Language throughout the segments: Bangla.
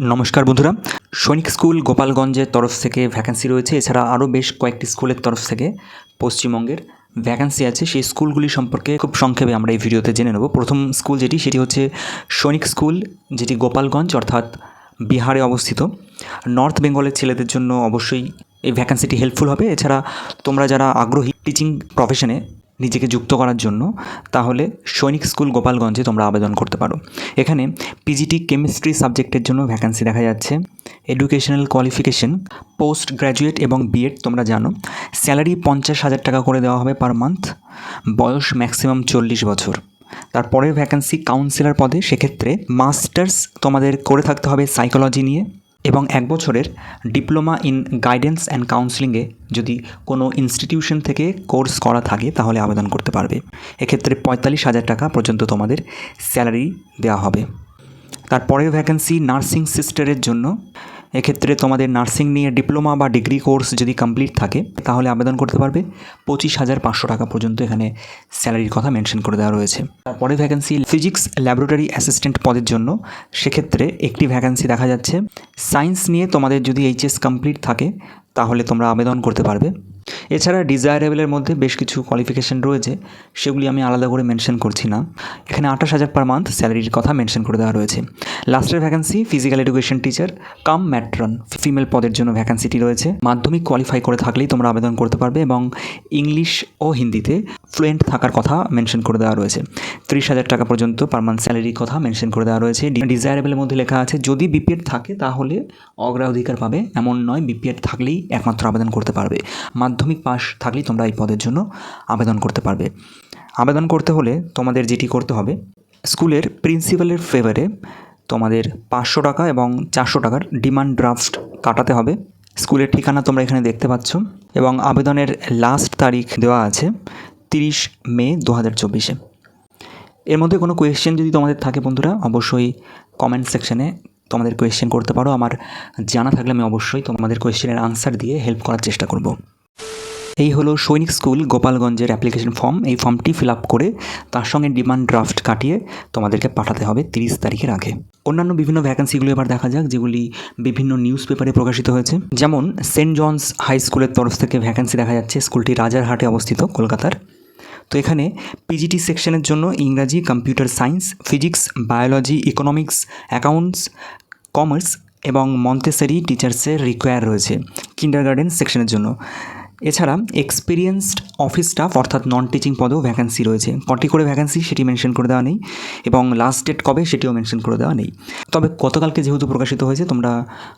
নমস্কার বন্ধুরা। সৈনিক স্কুল গোপালগঞ্জের তরফ থেকে ভ্যাকেন্সি রয়েছে। এছাড়া আরও বেশ কয়েকটি স্কুলের তরফ থেকে পশ্চিমবঙ্গের ভ্যাকেন্সি আছে। সেই স্কুলগুলি সম্পর্কে খুব সংক্ষেপে আমরা এই ভিডিওতে জেনে নেব। প্রথম স্কুল যেটি, সেটি হচ্ছে সৈনিক স্কুল, যেটি গোপালগঞ্জ অর্থাৎ বিহারে অবস্থিত। নর্থ বেঙ্গলের ছেলেদের জন্য অবশ্যই এই ভ্যাকেন্সিটি হেল্পফুল হবে। এছাড়া তোমরা যারা আগ্রহী টিচিং প্রফেশনে নিজেকে যুক্ত করার জন্য, তাহলে সৈনিক স্কুল গোপালগঞ্জে তোমরা আবেদন করতে পারো। এখানে পিজিটি কেমিস্ট্রি সাবজেক্টের জন্য ভ্যাকেন্সি দেখা যাচ্ছে। এডুকেশনাল কোয়ালিফিকেশন পোস্ট গ্র্যাজুয়েট এবং বিএড তোমরা জানো। স্যালারি পঞ্চাশ হাজার টাকা করে দেওয়া হবে পার মান্থ বয়স ম্যাক্সিমাম চল্লিশ বছর। তারপরের ভ্যাকেন্সি কাউন্সিলর পদে, সেক্ষেত্রে মাস্টার্স তোমাদের করে থাকতে হবে সাইকোলজি নিয়ে। এবং এক বছরের ডিপ্লোমা ইন গাইডেন্স অ্যান্ড কাউন্সেলিংয়ে যদি কোনো ইনস্টিটিউশন থেকে কোর্স করা থাকে, তাহলে আবেদন করতে পারবে। এক্ষেত্রে পঁয়তাল্লিশ হাজার টাকা পর্যন্ত তোমাদের স্যালারি দেওয়া হবে। তারপরেও ভ্যাকেন্সি নার্সিং সিস্টারের জন্য এক্ষেত্রে তোমাদের নার্সিং নিয়ে ডিপ্লোমা বা ডিগ্রি কোর্স যদি কমপ্লিট থাকে, তাহলে আবেদন করতে পারবে। পঁচিশ হাজার পাঁচশো টাকা পর্যন্ত এখানে স্যালারির কথা মেনশন করে দেওয়া রয়েছে। তারপরে ভ্যাকেন্সি ফিজিক্স ল্যাবরেটরি অ্যাসিস্ট্যান্ট পদের জন্য সেক্ষেত্রে একটি ভ্যাকেন্সি দেখা যাচ্ছে। সায়েন্স নিয়ে তোমাদের যদি এইচএস কমপ্লিট থাকে, তাহলে তোমরা আবেদন করতে পারবে। এছাড়া ডিজায়ারেবলের মধ্যে বেশ কিছু কোয়ালিফিকেশন রয়েছে, সেগুলি আমি আলাদা করে মেনশন করছি না। এখানে আঠাশ হাজার পার মান্থ স্যালারির কথা মেনশন করে দেওয়া রয়েছে। লাস্টের vacancy physical education teacher cum matron female পদের জন্য ভ্যাকেন্সিটি রয়েছে। মাধ্যমিক কোয়ালিফাই করে থাকলেই তোমরা আবেদন করতে পারবে এবং ইংলিশ ও হিন্দিতে ফ্লুয়েন্ট থাকার কথা মেনশন করে দেওয়া রয়েছে। ত্রিশ হাজার টাকা পর্যন্ত পার মান্থ স্যালারির কথা মেনশন করে দেওয়া রয়েছে। ডিজায়ারেবলের মধ্যে লেখা আছে, যদি বিপিএড থাকে তাহলে অগ্রাধিকার পাবে। এমন নয় বিপিএড থাকলেই একমাত্র আবেদন করতে পারবে। মাধ্যমিক পাস থাকলেই তোমরা এই পদের জন্য আবেদন করতে পারবে। আবেদন করতে হলে তোমাদের যেটি করতে হবে, স্কুলের প্রিন্সিপালের ফেভারে তোমাদের পাঁচশো টাকা এবং চারশো টাকার ডিমান্ড ড্রাফট কাটাতে হবে। স্কুলের ঠিকানা তোমরা এখানে দেখতে পাচ্ছ এবং আবেদনের লাস্ট তারিখ দেওয়া আছে তিরিশ মে দু হাজার চব্বিশে। এর মধ্যে কোনো কোয়েশ্চেন যদি তোমাদের থাকে বন্ধুরা, অবশ্যই কমেন্ট সেকশনে তোমাদের কোয়েশ্চেন করতে পারো। আমার জানা থাকলে আমি অবশ্যই তোমাদের কোয়েশ্চেনের আনসার দিয়ে হেল্প করার চেষ্টা করব। এই হলো সৈনিক স্কুল গোপালগঞ্জের অ্যাপ্লিকেশন ফর্ম এই ফর্মটি ফিল আপ করে তার সঙ্গে ডিমান্ড ড্রাফট কাটিয়ে তোমাদেরকে পাঠাতে হবে তিরিশ তারিখের আগে। অন্যান্য বিভিন্ন ভ্যাকেন্সিগুলো এবার দেখা যাক, যেগুলি বিভিন্ন নিউজ পেপারে প্রকাশিত হয়েছে। যেমন সেন্ট জনস হাই স্কুলের তরফ থেকে ভ্যাকেন্সি দেখা যাচ্ছে, স্কুলটি রাজারহাটে অবস্থিত, কলকাতার। তো এখানে পিজিটি সেকশনের জন্য ইংরাজি computer science physics biology economics accounts commerce এবং মন্তেসারি টিচার্সের রিকোয়ার রয়েছে। কিন্ডার গার্ডেন সেকশনের জন্য। এছাড়া এক্সপিরিয়েন্সড অফিস স্টাফ অর্থাৎ নন টিচিং পদেও ভ্যাকেন্সি রয়েছে। কটি করে ভ্যাকেন্সি সেটি মেনশন করে দেওয়া নেই এবং লাস্ট ডেট কবে সেটিও মেনশন করে দেওয়া নেই। তবে গতকালকে যেহেতু প্রকাশিত হয়েছে, তোমরা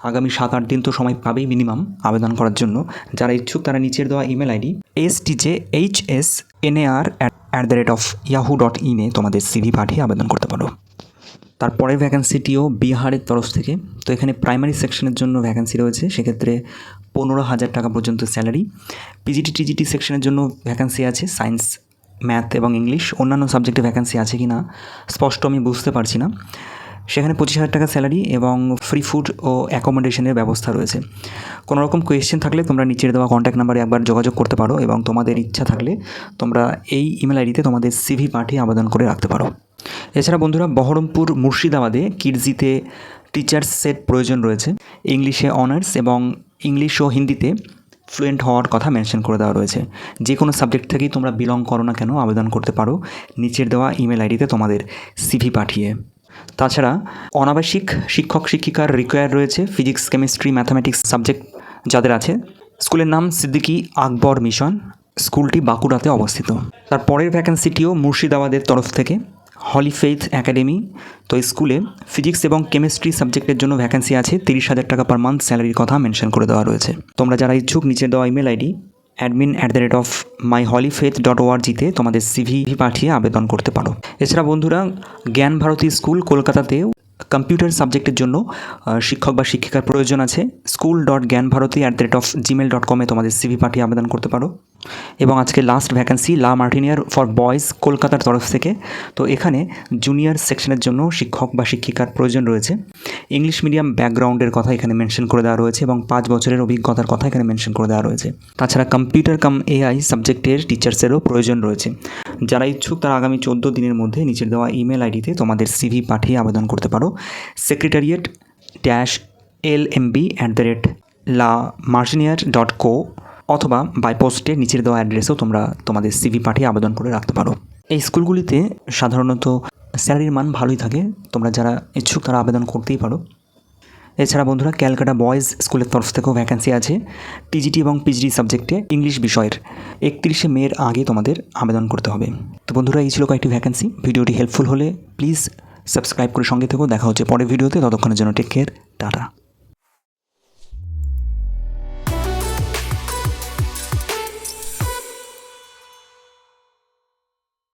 আগামী সাত আট দিন তো সময় পাবেই মিনিমাম আবেদন করার জন্য। যারা ইচ্ছুক তারা নিচের দেওয়া email ID S T J H S N A R at the rate of Yahoo dot ইনে তোমাদের সিভি পাঠিয়ে আবেদন করতে পারো। তারপরের ভ্যাকেন্সিটিও বিহারের তরফ থেকে। তো এখানে প্রাইমারি সেকশনের জন্য ভ্যাকেন্সি রয়েছে। সেক্ষেত্রে পনেরো হাজার টাকা পর্যন্ত স্যালারি। পিজিটি টিজিটি সেকশনের জন্য ভ্যাকেন্সি আছে সায়েন্স ম্যাথ এবং ইংলিশ অন্যান্য সাবজেক্টে ভ্যাকেন্সি আছে কি না, স্পষ্ট আমি বুঝতে পারছি না। সেখানে পঁচিশ হাজার টাকা স্যালারি এবং ফ্রি ফুড ও অ্যাকোমোডেশনের ব্যবস্থা রয়েছে। কোনো রকম কোয়েশ্চেন থাকলে তোমরা নিচের দেওয়া কন্ট্যাক্ট নাম্বারে একবার যোগাযোগ করতে পারো এবং তোমাদের ইচ্ছা থাকলে তোমরা এই ইমেল আইডিতে তোমাদের সিভি পাঠিয়ে আবেদন করে রাখতে পারো। এছাড়া বন্ধুরা, বহরমপুর মুর্শিদাবাদে কিরজিতে সেট প্রয়োজন রয়েছে। ইংলিশে অনার্স এবং ইংলিশ ও হিন্দিতে ফ্লুয়েন্ট হওয়ার কথা মেনশন করে দেওয়া রয়েছে। যে কোনো সাবজেক্ট থেকেই তোমরা বিলং করো না কেন, আবেদন করতে পারো। নিচের দেওয়া ইমেল আইডিতে তোমাদের সিভি পাঠিয়ে। তাছাড়া অনাবাসিক শিক্ষক শিক্ষিকার রিকোয়ার রয়েছে ফিজিক্স কেমিস্ট্রি ম্যাথামেটিক্স সাবজেক্ট যাদের আছে। স্কুলের নাম সিদ্দিকি আকবর মিশন। স্কুলটি বাঁকুড়াতে অবস্থিত। তার পরের ভ্যাকেন্সিটিও মুর্শিদাবাদের তরফ থেকে। হলি ফেইথ একাডেমি, তো স্কুলে ফিজিক্স এবং কেমিস্ট্রি সাবজেক্টের জন্য ভ্যাকেন্সি আছে, তিরিশ হাজার টাকা পার মান্থ স্যালারির কথা মেনশন করে দেওয়া রয়েছে। তোমরা যারা ইচ্ছুক, নিচে দেওয়া email ID admin at the rate of my holy faith dot ওআরজিতে তোমাদের সিভি পাঠিয়ে আবেদন করতে পারো। এছাড়া বন্ধুরা, জ্ঞান ভারতী স্কুল কলকাতাতেও কম্পিউটার সাবজেক্টের জন্য শিক্ষক বা শিক্ষিকার প্রয়োজন আছে। School dot Gyan Bharati at the rate of Gmail dot কমে তোমাদের সিভি পাঠিয়ে আবেদন করতে পারো। এবং আজকে লাস্ট ভ্যাকেন্সি লা মার্টিনিয়ার ফর বয়েজ কলকাতার তরফ থেকে। তো এখানে জুনিয়র সেকশনের জন্য শিক্ষক বা শিক্ষিকার প্রয়োজন রয়েছে। ইংলিশ মিডিয়াম ব্যাকগ্রাউন্ডের কথা এখানে মেনশন করে দেওয়া রয়েছে এবং পাঁচ বছরের অভিজ্ঞতার কথা এখানে মেনশন করে দেওয়া রয়েছে। তাছাড়া কম্পিউটার কাম এআই সাবজেক্টের টিচার্সেরও প্রয়োজন রয়েছে। যারা ইচ্ছুক তারা আগামী চোদ্দ দিনের মধ্যে নিচের দেওয়া ইমেল আইডিতে তোমাদের সিভি পাঠিয়ে আবেদন করতে পারো। Secretariat dash L M B at the rate La Martiniere dot কো অথবা বাই পোস্টে নিচের দেওয়া অ্যাড্রেসেও তোমরা তোমাদের সিভি পাঠিয়ে আবেদন করে রাখতে পারো। এই স্কুলগুলিতে সাধারণত স্যালারির মান ভালোই থাকে। তোমরা যারা ইচ্ছুক তারা আবেদন করতেই পারো। এছাড়া বন্ধুরা, ক্যালকাটা বয়েজ স্কুলের তরফ থেকেও ভ্যাকেন্সি আছে। টিজিটি এবং পিজিডি সাবজেক্টে ইংলিশ বিষয়ের একত্রিশে মের আগে তোমাদের আবেদন করতে হবে। তো বন্ধুরা, এই ছিল কয়েকটি ভ্যাকেন্সি ভিডিওটি হেল্পফুল হলে প্লিজ সাবস্ক্রাইব করে সঙ্গে থেকেও দেখা হচ্ছে পরের ভিডিওতে। ততক্ষণের জন্য টেক কেয়ার টাটা।